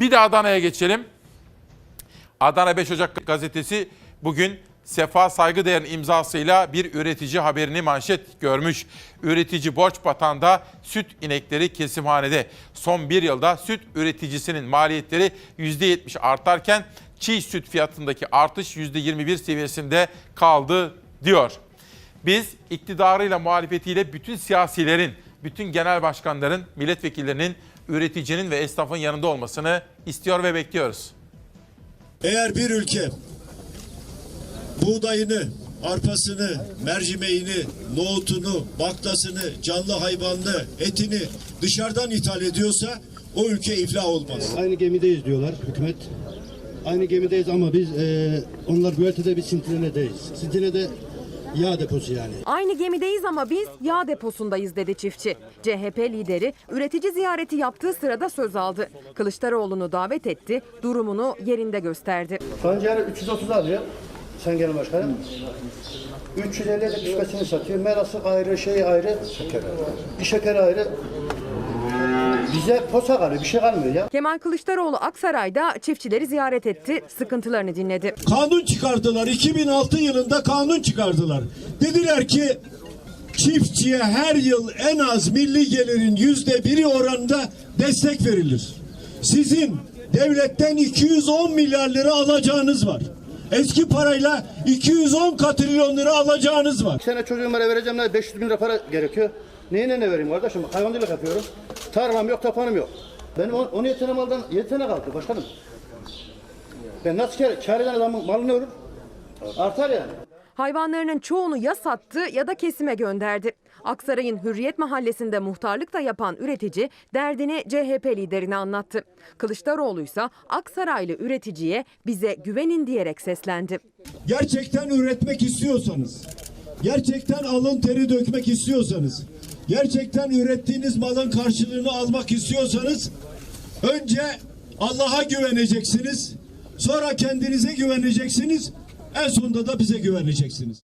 Bir de Adana'ya geçelim. Adana 5 Ocak gazetesi bugün Sefa Saygıdeğer'in imzasıyla bir üretici haberini manşet görmüş. Üretici borç batağında süt inekleri kesimhanede. Son bir yılda süt üreticisinin maliyetleri %70 artarken çiğ süt fiyatındaki artış %21 seviyesinde kaldı diyor. Biz iktidarıyla muhalefetiyle bütün siyasilerin, bütün genel başkanların, milletvekillerinin, üreticinin ve esnafın yanında olmasını istiyor ve bekliyoruz. Eğer bir ülke buğdayını, arpasını, mercimeğini, nohutunu, baklasını, canlı hayvanlı, etini dışarıdan ithal ediyorsa o ülke iflah olmaz. Aynı gemideyiz diyorlar hükümet. Aynı gemideyiz ama biz e, onlar güvertede biz Sintine'deyiz. Sintine yağ deposu yani. Aynı gemideyiz ama biz yağ deposundayız dedi çiftçi. CHP lideri üretici ziyareti yaptığı sırada söz aldı. Kılıçdaroğlu'nu davet etti, durumunu yerinde gösterdi. Pancarı 330 alıyor. Sen Genel Başkanım. 350 de pişmesini satıyor. Merası ayrı, şey ayrı. Bir şeker ayrı. Bize posa kalıyor, bir şey kalmıyor ya. Kemal Kılıçdaroğlu Aksaray'da çiftçileri ziyaret etti, sıkıntılarını dinledi. Kanun çıkardılar. 2006 yılında kanun çıkardılar. Dediler ki çiftçiye her yıl en az milli gelirin yüzde biri oranında destek verilir. Sizin devletten 210 milyar lira alacağınız var. Eski parayla 210 katrilyon lira alacağınız var. Bir sene çocuğuma vereceğim ne 500 bin lira para gerekiyor. Neyine ne vereyim kardeşim? Hayvancılık yapıyorum. Tarlam yok, tapanım yok. Benim 10 yetene maldan 7 tane kaldı başkanım. Ben nasıl kar, kar eden adamın malı ne olur? Artar yani. Hayvanlarının çoğunu ya sattı ya da kesime gönderdi. Aksaray'ın Hürriyet Mahallesi'nde muhtarlık da yapan üretici derdini CHP liderine anlattı. Kılıçdaroğlu ise Aksaraylı üreticiye bize güvenin diyerek seslendi. gerçekten üretmek istiyorsanız, gerçekten alın teri dökmek istiyorsanız, gerçekten ürettiğiniz malın karşılığını almak istiyorsanız önce Allah'a güveneceksiniz, sonra kendinize güveneceksiniz, en sonunda da bize güveneceksiniz.